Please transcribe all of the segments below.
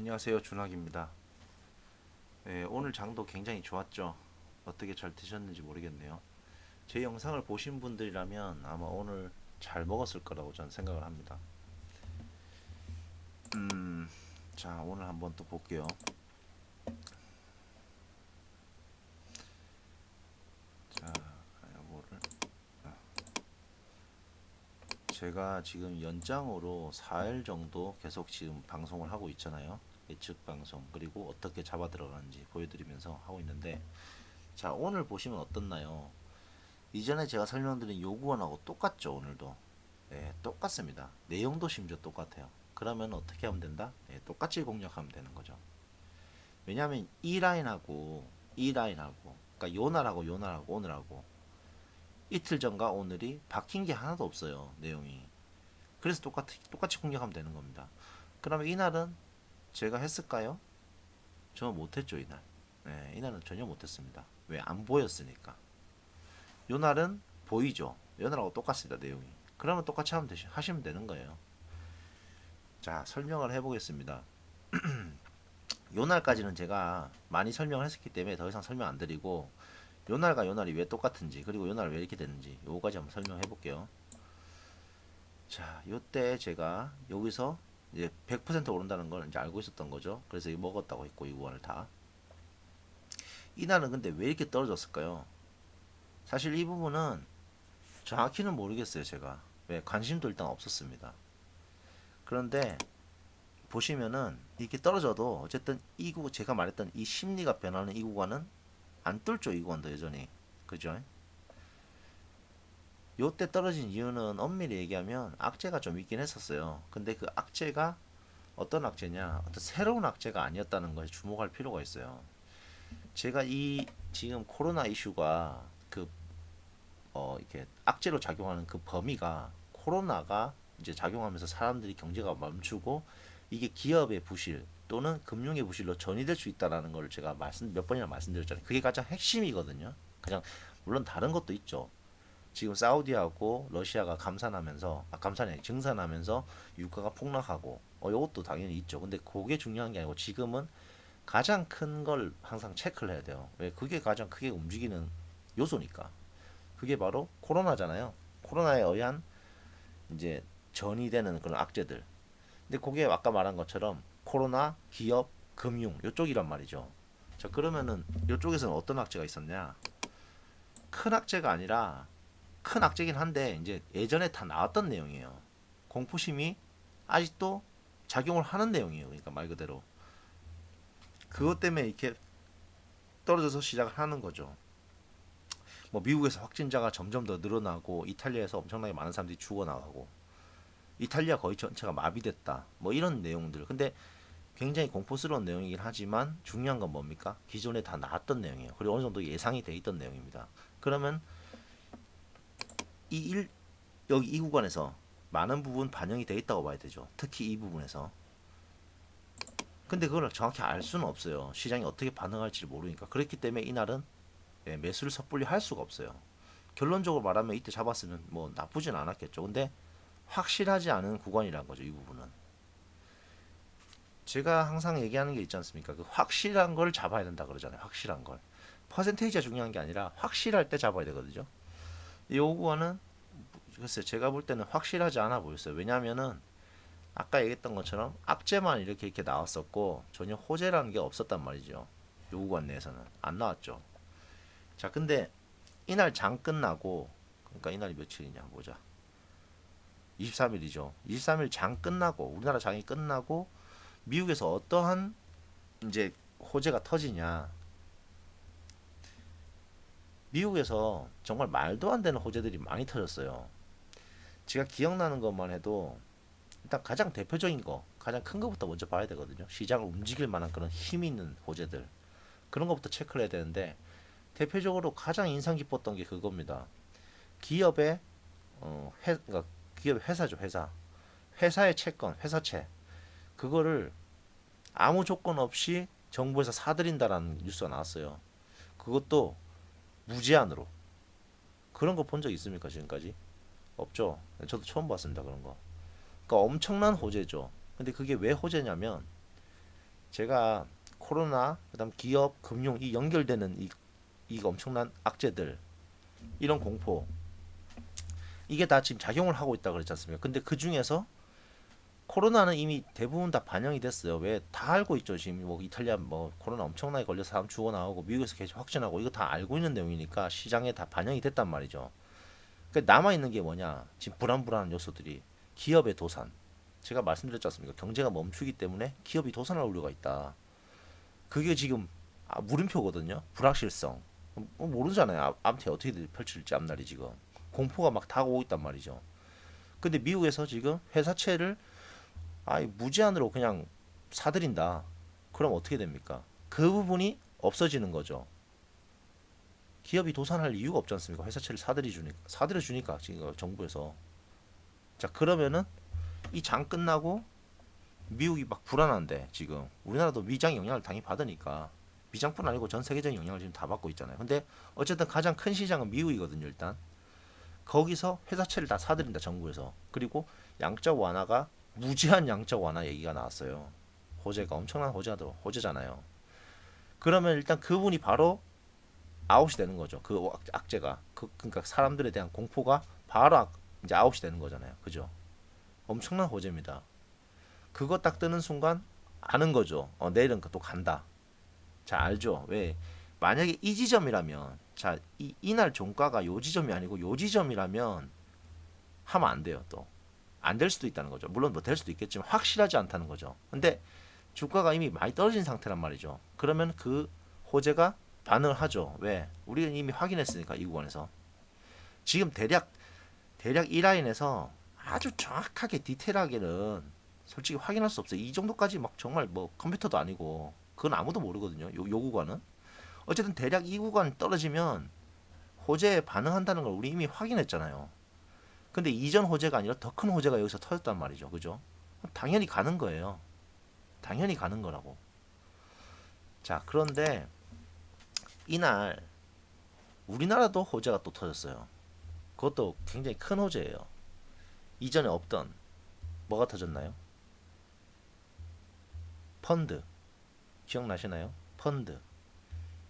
안녕하세요 준학입니다. 네, 오늘 장도 굉장히 좋았죠. 어떻게 잘 드셨는지 모르겠네요. 제 영상을 보신 분들이라면 아마 오늘 잘 먹었을 거라고 저는 생각을 합니다. 음, 자 오늘 한번 또 볼게요. 자, 요거를 아. 제가 지금 연장으로 4일 정도 계속 지금 방송을 하고 있잖아요. 예측 방송 그리고 어떻게 잡아 들어가는지 보여드리면서 하고 있는데 자 오늘 보시면 어떻나요? 이전에 제가 설명드린 요구원하고 똑같죠 오늘도. 네 똑같습니다. 내용도 심지어 똑같아요. 그러면 어떻게 하면 된다? 네, 똑같이 공략하면 되는 거죠. 왜냐하면 이 라인하고 이 라인하고 그러니까 요날하고 요날하고 오늘하고 이틀 전과 오늘이 바뀐 게 하나도 없어요 내용이. 그래서 똑같이 똑같이 공략하면 되는 겁니다. 그러면 이날은 제가 했을까요? 저는 못했죠 이날. 네, 이날은 전혀 못했습니다. 왜? 안 보였으니까. 요 날은 보이죠? 요 날하고 똑같습니다 내용이. 그러면 똑같이 하면 되시, 하시면 되는 거예요. 자 설명을 해보겠습니다. 요 날까지는 제가 많이 설명을 했었기 때문에 더 이상 설명 안 드리고 요 날과 요 날이 왜 똑같은지 그리고 요날 왜 이렇게 됐는지 요거까지 한번 설명해 볼게요. 자, 요때 제가 여기서 이제 100% 오른다는 걸 이제 알고 있었던 거죠. 그래서 먹었다고 했고 이 구간을 다. 이 날은 근데 왜 이렇게 떨어졌을까요? 사실 이 부분은 정확히는 모르겠어요, 제가. 왜 관심도 일단 없었습니다. 그런데 보시면은 이렇게 떨어져도 어쨌든 이 구간 제가 말했던 이 심리가 변하는 이 구간은 안 뚫죠 이 구간도 여전히 그죠? 요때 떨어진 이유는 엄밀히 얘기하면 악재가 좀 있긴 했었어요. 근데 그 악재가 어떤 악재냐? 어떤 새로운 악재가 아니었다는 것에 주목할 필요가 있어요. 제가 이 지금 코로나 이슈가 그 어 이렇게 악재로 작용하는 그 범위가 코로나가 이제 작용하면서 사람들이 경제가 멈추고 이게 기업의 부실 또는 금융의 부실로 전이될 수 있다라는 걸 제가 말씀 몇 번이나 말씀드렸잖아요. 그게 가장 핵심이거든요. 가장 물론 다른 것도 있죠. 지금 사우디하고 러시아가 감산하면서 아 감산이 아니 증산하면서 유가가 폭락하고 어 이것도 당연히 있죠. 근데 그게 중요한 게 아니고 지금은 가장 큰 걸 항상 체크를 해야 돼요. 왜 그게 가장 크게 움직이는 요소니까. 그게 바로 코로나잖아요. 코로나에 의한 이제 전이 되는 그런 악재들. 근데 그게 아까 말한 것처럼 코로나, 기업, 금융 요쪽이란 말이죠. 자 그러면은 요쪽에서는 어떤 악재가 있었냐? 큰 악재가 아니라 큰 악재긴 한데 이제 예전에 다 나왔던 내용이에요. 공포심이 아직도 작용을 하는 내용이에요. 그러니까 말 그대로 그것 때문에 이렇게 떨어져서 시작을 하는 거죠. 뭐 미국에서 확진자가 점점 더 늘어나고 이탈리아에서 엄청나게 많은 사람들이 죽어나가고 이탈리아 거의 전체가 마비됐다. 뭐 이런 내용들. 근데 굉장히 공포스러운 내용이긴 하지만 중요한 건 뭡니까? 기존에 다 나왔던 내용이에요. 그리고 어느 정도 예상이 돼 있던 내용입니다. 그러면 이 일, 여기 이 구간에서 많은 부분 반영이 돼 있다고 봐야 되죠. 특히 이 부분에서. 근데 그걸 정확히 알 수는 없어요. 시장이 어떻게 반응할지 모르니까. 그렇기 때문에 이날은 예, 매수를 섣불리 할 수가 없어요. 결론적으로 말하면 이때 잡았으면 뭐 나쁘진 않았겠죠. 근데 확실하지 않은 구간이란 거죠. 이 부분은. 제가 항상 얘기하는 게 있지 않습니까? 그 확실한 걸 잡아야 된다 그러잖아요. 확실한 걸. 퍼센테이지가 중요한 게 아니라 확실할 때 잡아야 되거든요. 이 구간은 글쎄 제가 볼 때는 확실하지 않아 보였어요. 왜냐하면은 아까 얘기했던 것처럼 악재만 이렇게 이렇게 나왔었고 전혀 호재라는 게 없었단 말이죠. 요 구간 내에서는 안 나왔죠. 자, 근데 이날 장 끝나고 그러니까 이날이 며칠이냐 보자. 23일이죠. 23일 장 끝나고 우리나라 장이 끝나고 미국에서 어떠한 이제 호재가 터지냐. 미국에서 정말 말도 안 되는 호재들이 많이 터졌어요. 제가 기억나는 것만 해도 일단 가장 대표적인 거, 가장 큰 것부터 먼저 봐야 되거든요. 시장을 움직일 만한 그런 힘 있는 호재들. 그런 것부터 체크를 해야 되는데 대표적으로 가장 인상 깊었던 게 그겁니다. 기업의 어, 회, 그러니까 기업 회사죠, 회사. 회사의 채권, 회사채. 그거를 아무 조건 없이 정부에서 사들인다라는 뉴스가 나왔어요. 그것도 무제한으로. 그런 거 본 적 있습니까, 지금까지? 없죠. 저도 처음 봤습니다, 그런 거. 그러니까 엄청난 호재죠. 근데 그게 왜 호재냐면 제가 코로나 그다음 기업 금융 이 연결되는 이, 이 엄청난 악재들 이런 공포 이게 다 지금 작용을 하고 있다 그랬지 않습니까? 근데 그 중에서 코로나는 이미 대부분 다 반영이 됐어요. 왜 다 알고 있죠. 지금 뭐 이탈리아 뭐 코로나 엄청나게 걸려서 사람 죽어 나오고 미국에서 계속 확진하고 이거 다 알고 있는 내용이니까 시장에 다 반영이 됐단 말이죠. 그러니까 남아 있는 게 뭐냐? 지금 불안불안한 요소들이 기업의 도산. 제가 말씀드렸지 않습니까? 경제가 멈추기 때문에 기업이 도산할 우려가 있다. 그게 지금 아, 물음표거든요. 불확실성. 뭐 모르잖아요. 앞- 앞에 어떻게 펼칠지 앞날이 지금 공포가 막 다가오고 있단 말이죠. 근데 미국에서 지금 회사채를 아예 무제한으로 그냥 사들인다. 그럼 어떻게 됩니까? 그 부분이 없어지는 거죠. 기업이 도산할 이유가 없지 않습니까? 회사채를 사들이 주니까 사들여 주니까 지금 정부에서 자 그러면은 이 장 끝나고 미국이 막 불안한데 지금 우리나라도 미장 영향을 당연히 받으니까 미장뿐 아니고 전 세계적인 영향을 지금 다 받고 있잖아요. 근데 어쨌든 가장 큰 시장은 미국이거든요. 일단 거기서 회사채를 다 사들인다 정부에서 그리고 양적 완화가 무제한 양적 완화 얘기가 나왔어요. 호재가 엄청난 호재가 호재잖아요. 그러면 일단 그분이 바로 아웃이 되는 거죠. 그 악- 악재가 그 그러니까 사람들에 대한 공포가 바로 악- 이제 아웃이 되는 거잖아요. 그죠? 엄청난 호재입니다. 그거 딱 뜨는 순간 아는 거죠. 어, 내일은 또 간다. 자 알죠? 왜 만약에 이 지점이라면 자 이, 이날 종가가 요 지점이 아니고 요 지점이라면 하면 안 돼요. 또 안 될 수도 있다는 거죠. 물론 뭐 될 수도 있겠지만 확실하지 않다는 거죠. 근데 주가가 이미 많이 떨어진 상태란 말이죠. 그러면 그 호재가 반응을 하죠. 왜? 우리가 이미 확인했으니까 이 구간에서 지금 대략 대략 이 라인에서 아주 정확하게 디테일하게는 솔직히 확인할 수 없어요. 이 정도까지 막 정말 뭐 컴퓨터도 아니고 그건 아무도 모르거든요. 요, 요 구간은 어쨌든 대략 이 구간 떨어지면 호재에 반응한다는 걸 우리 이미 확인했잖아요. 근데 이전 호재가 아니라 더 큰 호재가 여기서 터졌단 말이죠. 그죠? 당연히 가는 거예요. 당연히 가는 거라고. 자, 그런데 이날 우리나라도 호재가 또 터졌어요. 그것도 굉장히 큰 호재예요. 이전에 없던 뭐가 터졌나요? 펀드 기억나시나요? 펀드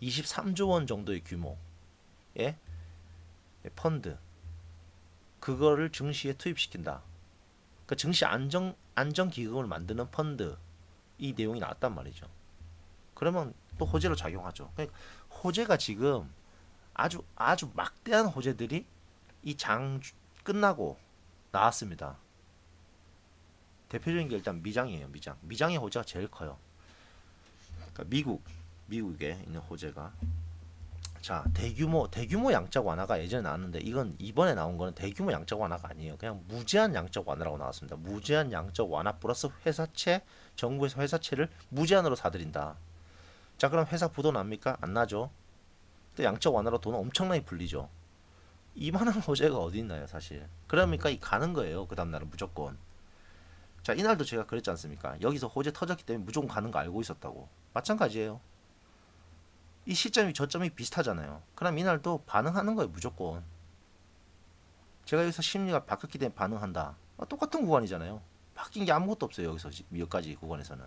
23조 원 정도의 규모의 예, 펀드 그거를 증시에 투입시킨다. 그 증시 안정 안정 기금을 만드는 펀드 이 내용이 나왔단 말이죠. 그러면 또 호재로 작용하죠. 그러니까 호재가 지금 아주 아주 막대한 호재들이 이 장 끝나고 나왔습니다. 대표적인 게 일단 미장이에요. 미장. 미장의 호재가 제일 커요. 그러니까 미국 미국에 있는 호재가 자 대규모 대규모 양적 완화가 예전에 나왔는데 이건 이번에 나온 거는 대규모 양적 완화가 아니에요. 그냥 무제한 양적 완화라고 나왔습니다. 무제한 양적 완화 플러스 회사채 정부에서 회사채를 무제한으로 사들인다. 자 그럼 회사 부도 납니까? 안 나죠. 또 양적 완화로 돈 엄청나게 불리죠. 이만한 호재가 어디 있나요, 사실? 그러니까 이 가는 거예요. 그 다음 날은 무조건. 자 이날도 제가 그랬지 않습니까? 여기서 호재 터졌기 때문에 무조건 가는 거 알고 있었다고. 마찬가지예요. 이 시점이 저점이 비슷하잖아요. 그럼 이날도 반응하는 거예요, 무조건. 제가 여기서 심리가 바뀌었기 때문에 반응한다. 아, 똑같은 구간이잖아요. 바뀐 게 아무것도 없어요, 여기서 지- 여기까지 구간에서는.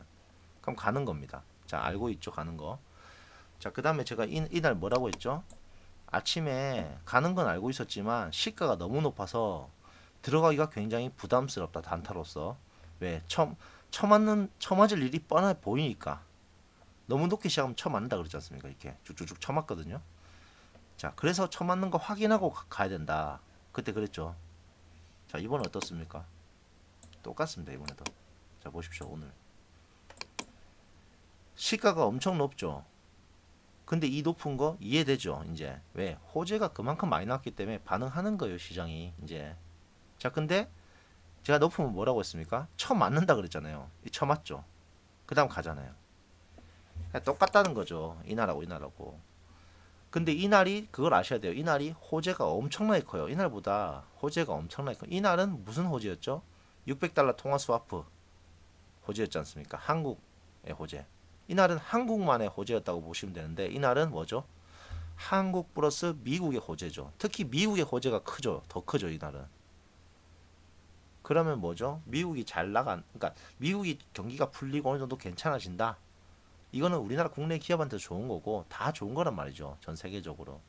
그럼 가는 겁니다. 자, 알고 있죠, 가는 거. 자, 그 다음에 제가 이, 이날 뭐라고 했죠? 아침에 가는 건 알고 있었지만 시가가 너무 높아서 들어가기가 굉장히 부담스럽다, 단타로서. 왜? 처, 처맞는, 처맞을 일이 뻔해 보이니까. 너무 높게 시작하면 처맞는다 그러지 않습니까? 이렇게 쭉쭉쭉 처맞거든요. 자, 그래서 처맞는 거 확인하고 가- 가야 된다. 그때 그랬죠. 자, 이번은 어떻습니까? 똑같습니다, 이번에도. 자, 보십시오, 오늘. 시가가 엄청 높죠. 근데 이 높은 거 이해되죠, 이제. 왜? 호재가 그만큼 많이 나왔기 때문에 반응하는 거예요, 시장이. 이제. 자, 근데 제가 높으면 뭐라고 했습니까? 처 맞는다 그랬잖아요. 이처 맞죠. 그 다음 가잖아요. 똑같다는 거죠. 이 날하고 이 날하고. 근데 이 날이 그걸 아셔야 돼요. 이 날이 호재가 엄청나게 커요. 이 날보다 호재가 엄청나게 커요. 이 날은 무슨 호재였죠? 600달러 통화 스와프 호재였지 않습니까? 한국의 호재. 이 날은 한국만의 호재였다고 보시면 되는데 이 날은 뭐죠? 한국 플러스 미국의 호재죠. 특히 미국의 호재가 크죠. 더 크죠, 이 날은. 그러면 뭐죠? 미국이 잘 나간, 그러니까 미국이 경기가 풀리고 어느 정도 괜찮아진다. 이거는 우리나라 국내 기업한테 좋은 거고 다 좋은 거란 말이죠. 전 세계적으로.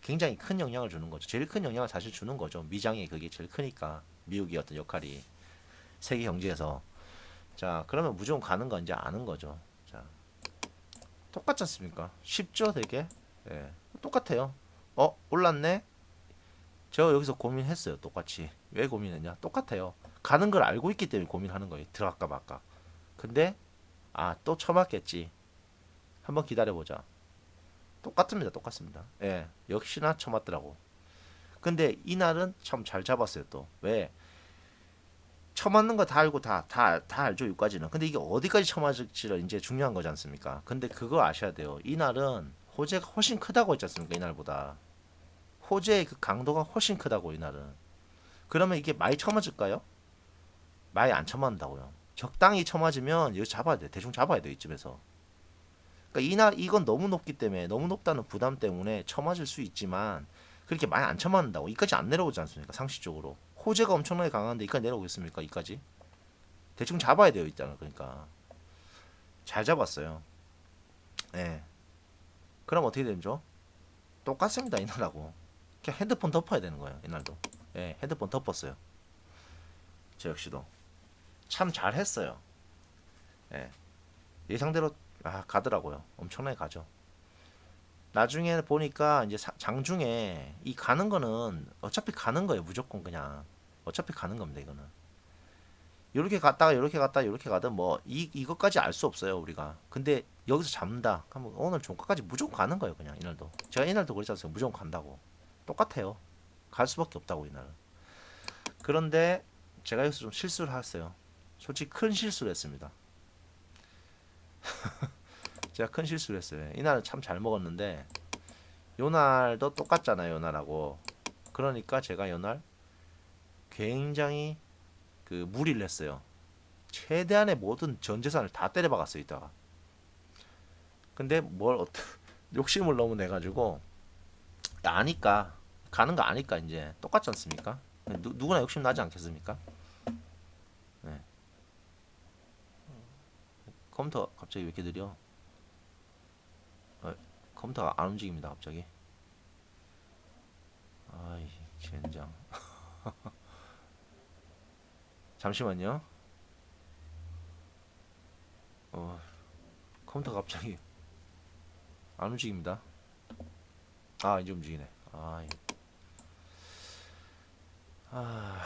굉장히 큰 영향을 주는 거죠. 제일 큰 영향을 사실 주는 거죠. 미장이 그게 제일 크니까 미국의 어떤 역할이 세계 경제에서 자 그러면 무조건 가는 건 이제 아는 거죠. 자 똑같지 않습니까? 쉽죠, 되게. 예, 똑같아요. 어 올랐네. 저 여기서 고민했어요. 똑같이 왜 고민했냐? 똑같아요. 가는 걸 알고 있기 때문에 고민하는 거예요. 들어갈까 말까. 근데 아또 쳐맞겠지. 한번 기다려보자. 똑같습니다. 똑같습니다. 예, 역시나 쳐맞더라고. 근데 이날은 참 잘 잡았어요. 또 왜? 쳐맞는 거 다 알고 다 다 다 알죠 여기까지는. 근데 이게 어디까지 쳐맞을지가 이제 중요한 거지 않습니까? 근데 그거 아셔야 돼요. 이날은 호재가 훨씬 크다고 했지 않습니까? 이날보다 호재의 그 강도가 훨씬 크다고 이날은. 그러면 이게 많이 쳐맞을까요? 많이 안 쳐맞는다고요. 적당히 쳐맞으면 여기 잡아야 돼. 대충 잡아야 돼 이쯤에서. 그러니까 이날 이건 너무 높기 때문에 너무 높다는 부담 때문에 쳐맞을 수 있지만 그렇게 많이 안 쳐맞는다고 이까지 안 내려오지 않습니까? 상식적으로 호재가 엄청나게 강한데 이까지 내려오겠습니까? 이까지 대충 잡아야 돼요 있잖아 그러니까 잘 잡았어요. 예. 그럼 어떻게 되죠? 똑같습니다 이날하고 그냥 핸드폰 덮어야 되는 거예요 이날도. 예, 핸드폰 덮었어요. 저 역시도 참 잘했어요. 예. 예상대로 아 가더라고요. 엄청나게 가죠. 나중에 보니까 이제 사- 장중에 이 가는 거는 어차피 가는 거예요. 무조건 그냥 어차피 가는 겁니다. 이거는 이렇게 갔다가 이렇게 갔다 이렇게 가든 뭐 이 이것까지 알 수 없어요 우리가. 근데 여기서 잡는다. 그러면 오늘 종가까지 무조건 가는 거예요. 그냥 이날도 제가 이날도 그랬지 않습니까? 무조건 간다고 똑같아요. 갈 수밖에 없다고 이날은. 그런데 제가 여기서 좀 실수를 했어요. 솔직히 큰 실수를 했습니다. 제가 큰 실수를 했어요. 이날은 참 잘 먹었는데 요날도 똑같잖아요. 요날하고 그러니까 제가 요날 굉장히 그 무리를 했어요. 최대한의 모든 전 재산을 다 때려박았어요. 이따가. 근데 뭘 어떤 욕심을 너무 내가지고 아니까 가는 거 아니까 이제 똑같지 않습니까? 누, 누구나 욕심 나지 않겠습니까? 컴퓨터 갑자기 왜 이렇게 느려? 어, 컴퓨터가 안 움직입니다 갑자기. 아이 젠장. 잠시만요. 어, 컴퓨터 가 갑자기 안 움직입니다. 아 이제 움직이네. 아, 이- 아,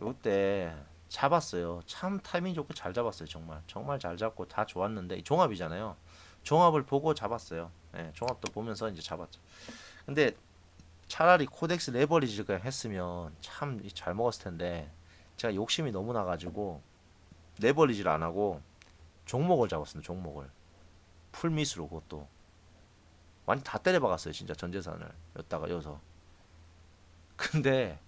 요때 잡았어요. 참 타이밍 좋게 잘 잡았어요. 정말 정말 잘 잡고 다 좋았는데 이 종합이잖아요. 종합을 보고 잡았어요. 예, 종합도 보면서 이제 잡았죠. 근데 차라리 코덱스 레버리지가 했으면 참 잘 먹었을 텐데 제가 욕심이 너무 나가지고 레버리지를 안 하고 종목을 잡았습니다. 종목을 풀미스로 그것도 완전 다 때려박았어요. 진짜 전 재산을 였다가 여서 근데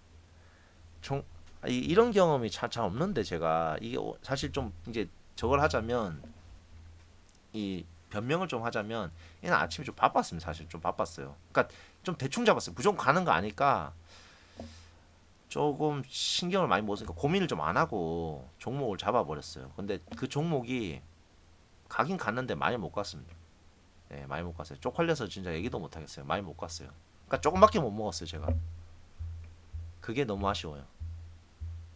종 아, 이- 이런 경험이 잘, 잘 없는데 제가 이게 오- 사실 좀 이제 저걸 하자면 이 변명을 좀 하자면 이날 아침에 좀 바빴습니다. 사실 좀 바빴어요. 그러니까 좀 대충 잡았어요. 무조건 가는 거 아니까 조금 신경을 많이 못 쓰니까 고민을 좀 안 하고 종목을 잡아버렸어요. 근데 그 종목이 가긴 갔는데 많이 못 갔습니다. 네, 많이 못 갔어요. 쪽팔려서 진짜 얘기도 못 하겠어요. 많이 못 갔어요. 그러니까 조금밖에 못 먹었어요, 제가. 그게 너무 아쉬워요.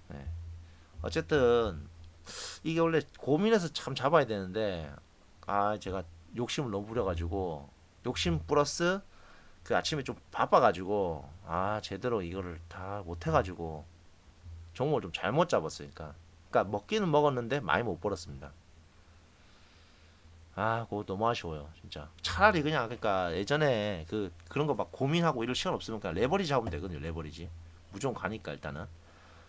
네. 어쨌든 이게 원래 고민해서 참 잡아야 되는데 아 제가 욕심을 너무 부려가지고 욕심 플러스 그 아침에 좀 바빠가지고 아 제대로 이거를 다 못해가지고 종목을 좀 잘못 잡았어요. 그러니까, 먹기는 먹었는데 많이 못 벌었습니다. 아, 그거 너무 아쉬워요, 진짜. 차라리 그냥 그러니까 예전에 그 그런 거 막 고민하고 이럴 시간 없으면 그냥 레버리지 하면 되거든요, 레버리지. 무조건 가니까 일단은.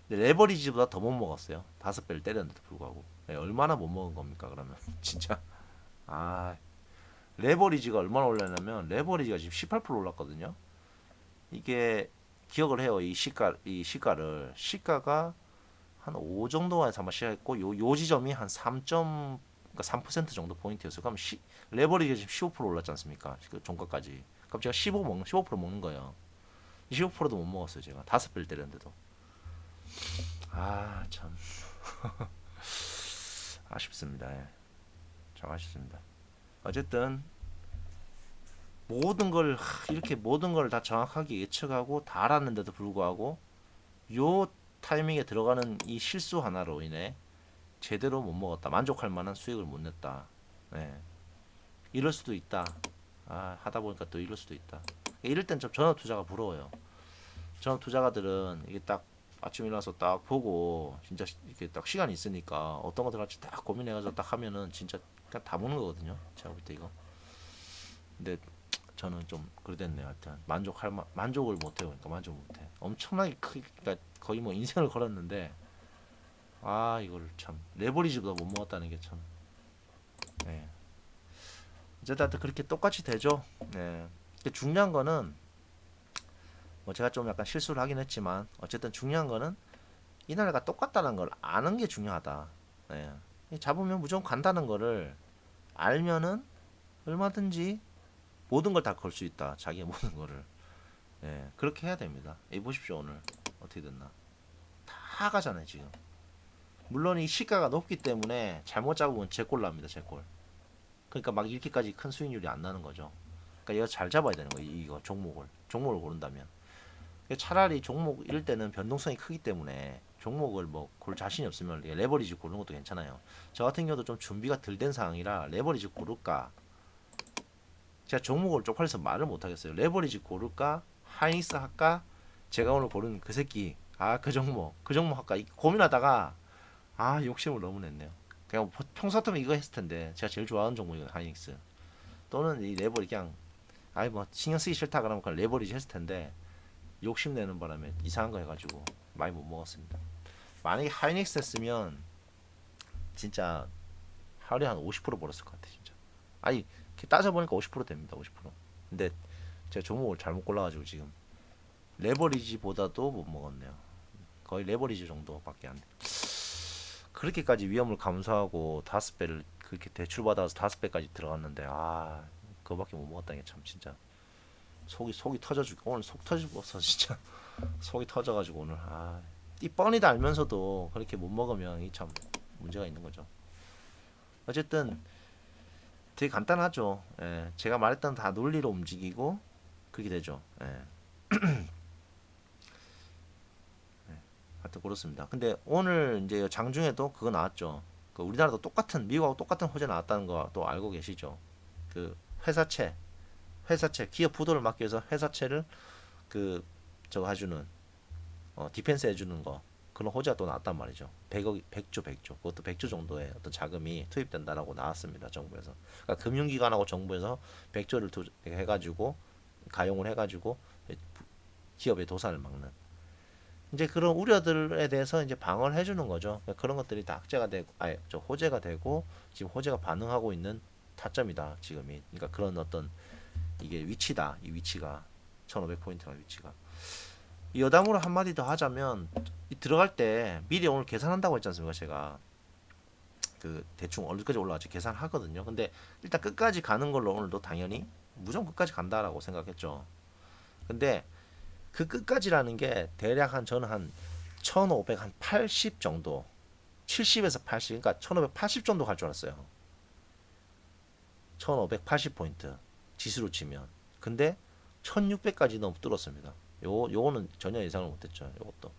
레버리지보다 더 못 먹었어요. 다섯 배를 때렸는데도 불구하고. 예, 얼마나 못 먹은 겁니까, 그러면. 진짜. 아, 레버리지가 얼마나 올랐냐면 레버리지가 지금 18% 올랐거든요. 이게 기억을 해요. 이 시가 이 시가를 시가가 한 5 정도에서 아마 시작했고 요, 요 지점이 한 3. 그러니까 3% 정도 포인트였어요. 그럼 시, 레버리지가 지금 15% 올랐지 않습니까? 그 종가까지. 그럼 제가 15 먹는 15% 먹는 거예요. 25%도 못 먹었어요, 제가. 다섯 배를 때렸는데도. 아, 참. 아쉽습니다. 예. 참 아쉽습니다. 어쨌든 모든 걸 하, 이렇게 모든 걸 다 정확하게 예측하고 다 알았는데도 불구하고 요 타이밍에 들어가는 이 실수 하나로 인해 제대로 못 먹었다. 만족할 만한 수익을 못 냈다. 네. 이럴 수도 있다. 아, 하다 보니까 또 이럴 수도 있다. 이럴 땐 좀 전업 투자가 부러워요. 전업 투자가들은 이게 딱 아침 일어나서 딱 보고 진짜 시- 이렇게 딱 시간이 있으니까 어떤 거 들어갈지 딱 고민해가지고 딱 하면은 진짜 그냥 다 먹는 거거든요. 제가 볼 때 이거. 근데 저는 좀 그랬네요. 하여튼 만족할 만 만족을 못 해요. 그러니까 만족 못 해. 엄청나게 크, 그러니까 거의 뭐 인생을 걸었는데 아 이걸 참 레버리지보다 못 먹었다는 게 참. 네. 어쨌든 하여튼 그렇게 똑같이 되죠. 네. 중요한 거는 뭐 제가 좀 약간 실수를 하긴 했지만 어쨌든 중요한 거는 이 나라가 똑같다는 걸 아는 게 중요하다. 네. 잡으면 무조건 간다는 거를 알면은 얼마든지 모든 걸 다 걸 수 있다. 자기의 모든 거를. 예, 그렇게 해야 됩니다. 이 보십시오 오늘 어떻게 됐나. 다 가잖아요 지금. 물론 이 시가가 높기 때문에 잘못 잡으면 제꼴 납니다 제꼴. 그러니까 막 이렇게까지 큰 수익률이 안 나는 거죠. 그러니까 이거 잘 잡아야 되는 거예요 이거 종목을 종목을 고른다면. 차라리 종목 이럴 때는 변동성이 크기 때문에 종목을 뭐 골 자신이 없으면 레버리지 고르는 것도 괜찮아요. 저 같은 경우도 좀 준비가 덜 된 상황이라 레버리지 고를까 제가 종목을 쪽팔려서 말을 못 하겠어요. 레버리지 고를까? 하이닉스 할까? 제가 오늘 고른 그 새끼. 아, 그 종목. 그 종목 할까? 이- 고민하다가 아, 욕심을 너무 냈네요. 그냥 보- 평소 같으면 이거 했을 텐데 제가 제일 좋아하는 종목이거든요. 하이닉스. 또는 이 레버리 그냥 아이 뭐 신경 쓰기 싫다 그러면 그냥 레버리지 했을 텐데 욕심 내는 바람에 이상한 거 해가지고 많이 못 먹었습니다. 만약에 하이닉스 했으면 진짜 하루에 한 50% 벌었을 것 같아 진짜. 아니 이렇게 따져보니까 50% 됩니다. 50%. 근데 제가 종목을 잘못 골라가지고 지금 레버리지보다도 못 먹었네요. 거의 레버리지 정도밖에 안 돼. 그렇게까지 위험을 감수하고 다섯 배를 그렇게 대출 받아서 다섯 배까지 들어갔는데 아 그거밖에 못 먹었다는 게 참 진짜 속이 속이 터져 죽 오늘 속 터져 죽었어 진짜 속이 터져가지고 오늘 아 이 뻔히 다 알면서도 그렇게 못 먹으면 이 참 문제가 있는 거죠. 어쨌든 되게 간단하죠. 예, 제가 말했던 다 논리로 움직이고 그게 되죠. 예. 예, 하여튼 그렇습니다. 근데 오늘 이제 장중에도 그거 나왔죠. 그 우리나라도 똑같은 미국하고 똑같은 호재 나왔다는 거 또 알고 계시죠? 그 회사채, 회사채 기업 부도를 막기 위해서 회사채를 그 저거 해주는 어, 디펜스 해주는 거 그런 호재가 또 나왔단 말이죠. 100억, 100조, 100조. 그것도 100조 정도의 어떤 자금이 투입된다라고 나왔습니다. 정부에서. 그러니까 금융기관하고 정부에서 100조를 투, 해가지고 가용을 해가지고 기업의 도산을 막는. 이제 그런 우려들에 대해서 이제 방어를 해주는 거죠. 그러니까 그런 것들이 다 악재가 되고, 아니, 저 호재가 되고 지금 호재가 반응하고 있는 타점이다. 지금이. 그러니까 그런 어떤 이게 위치다. 이 위치가. 1,500포인트라는 위치가. 이 여담으로 한마디 더 하자면 이 들어갈 때 미리 오늘 계산한다고 했지 않습니까 제가? 그 대충 어디까지 올라갈지 계산하거든요. 근데 일단 끝까지 가는 걸로 오늘도 당연히 무조건 끝까지 간다라고 생각했죠. 근데 그 끝까지라는 게 대략 한 저는 한 1580 정도 70에서 80 그러니까 1580 정도 갈 줄 알았어요. 1580 포인트 지수로 치면 근데 1600까지 너무 뚫었습니다 요 요거는 전혀 예상을 못 했죠. 요것도.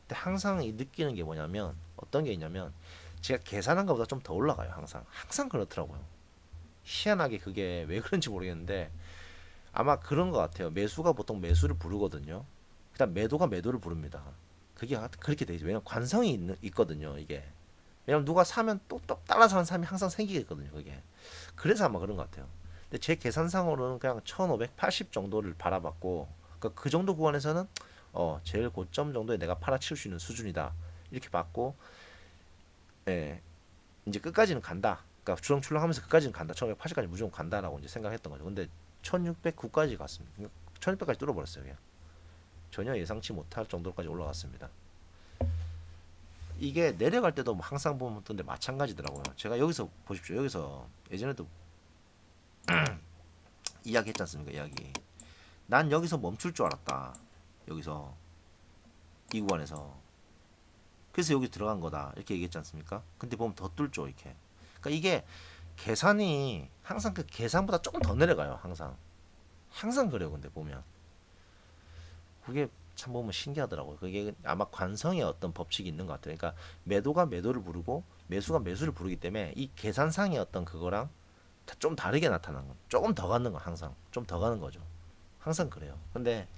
근데 항상 이 느끼는 게 뭐냐면 어떤 게 있냐면 제가 계산한 것보다 좀 더 올라가요. 항상 항상 그렇더라고요. 희한하게 그게 왜 그런지 모르겠는데 아마 그런 것 같아요. 매수가 보통 매수를 부르거든요. 그다음 매도가 매도를 부릅니다. 그게 그렇게 되죠. 왜냐면 관성이 있는, 있거든요. 이게 왜냐면 누가 사면 또, 또 따라서 하는 사람이 항상 생기겠거든요. 그게 그래서 아마 그런 것 같아요. 근데 제 계산상으로는 그냥 1580 정도를 바라봤고 그러니까 그 정도 구간에서는 어 제일 고점 정도에 내가 팔아칠 수 있는 수준이다. 이렇게 봤고 예 이제 끝까지는 간다. 그러니까 주렁출렁하면서 끝까지는 간다. 1580까지 무조건 간다라고 이제 생각했던 거죠. 근데 1609까지 갔습니다. 1600까지 뚫어버렸어요 그냥. 전혀 예상치 못할 정도까지 올라갔습니다. 이게 내려갈 때도 뭐 항상 보면 근데 마찬가지더라고요. 제가 여기서 보십시오. 여기서 예전에도 이야기 했지 않습니까 이야기 난 여기서 멈출 줄 알았다. 여기서 이 구간에서 그래서 여기 들어간 거다 이렇게 얘기했지 않습니까? 근데 보면 더 뚫죠 이렇게. 그러니까 이게 계산이 항상 그 계산보다 조금 더 내려가요. 항상 항상 그래요. 근데 보면 그게 참 보면 신기하더라고요. 그게 아마 관성의 어떤 법칙이 있는 것 같아요. 그러니까 매도가 매도를 부르고 매수가 매수를 부르기 때문에 이 계산상의 어떤 그거랑 다 좀 다르게 나타나는 건 조금 더 가는 거 항상 좀 더 가는 거죠. 항상 그래요. 근데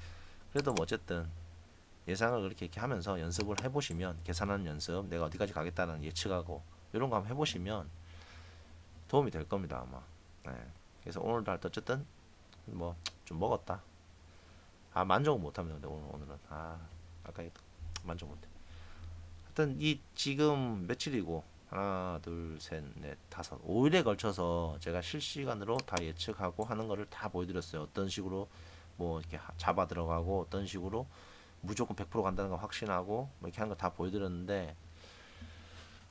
그래도 뭐 어쨌든 예상을 그렇게 이렇게 하면서 연습을 해보시면 계산하는 연습, 내가 어디까지 가겠다는 예측하고 이런 거 한번 해보시면 도움이 될 겁니다 아마. 네. 그래서 오늘도 할때 어쨌든 뭐 좀 먹었다. 아 만족은 못합니다. 근데 오늘 오늘은 아 아까 만족 못해. 하여튼 이 지금 며칠이고 하나 둘 셋 넷 다섯 5일에 걸쳐서 제가 실시간으로 다 예측하고 하는 거를 다 보여드렸어요. 어떤 식으로 뭐 이렇게 하- 잡아 들어가고 어떤 식으로 무조건 100% 간다는 거 확신하고 뭐 이렇게 하는 거 다 보여드렸는데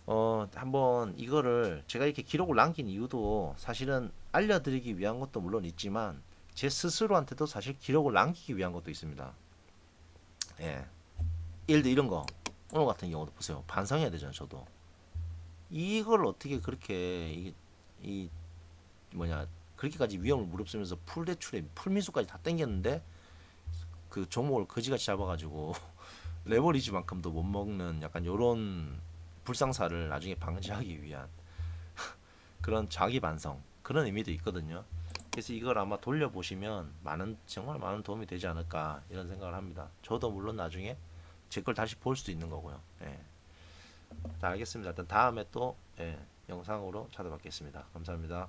어 한번 이거를 제가 이렇게 기록을 남긴 이유도 사실은 알려드리기 위한 것도 물론 있지만 제 스스로한테도 사실 기록을 남기기 위한 것도 있습니다. 예. 예를 들어 이런 거 오늘 같은 경우도 보세요. 반성해야 되잖아요. 저도 이걸 어떻게 그렇게 이, 이 뭐냐 그렇게까지 위험을 무릅쓰면서 풀 대출에 풀미수까지 다 땡겼는데 그 종목을 거지같이 잡아가지고 레버리지만큼도 못 먹는 약간 요런 불상사를 나중에 방지하기 위한 그런 자기 반성 그런 의미도 있거든요. 그래서 이걸 아마 돌려보시면 많은 정말 많은 도움이 되지 않을까 이런 생각을 합니다. 저도 물론 나중에 제 걸 다시 볼 수도 있는 거고요. 예. 자, 알겠습니다. 일단 다음에 또 예, 영상으로 찾아뵙겠습니다. 감사합니다.